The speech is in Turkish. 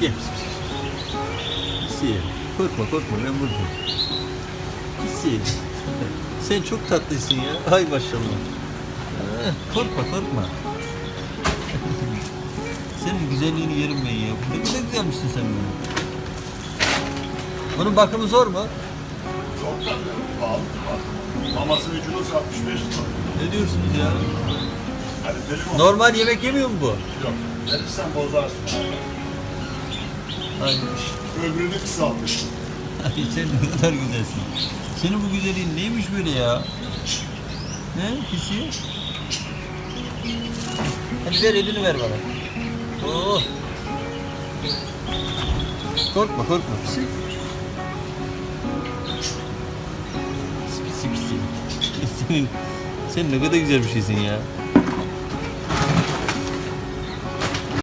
Gel. Pisi. Korkma korkma ben buradayım. Pisi. Sen çok tatlısın ya. Ay maşallah. Eh, Korkma korkma. Senin güzelliğini yerim ben ya. Ne kadar güzelmişsin sen böyle. Bunun bakımı zor mu? Çok tabii. Pahalı. Mamasının kilosu 65 lira. Ne diyorsunuz ya? Mi? Normal yemek yemiyor mu bu? Yok. Verirsen bozarsın. Ay, Ömrünü ay sen ne kadar güzelsin. Senin bu güzelliğin neymiş böyle ya? Ne pisi? Hadi ver elini ver bana. Oh. Korkma korkma pisi. Pisi pisi. Senin, sen ne kadar güzel bir şeysin ya.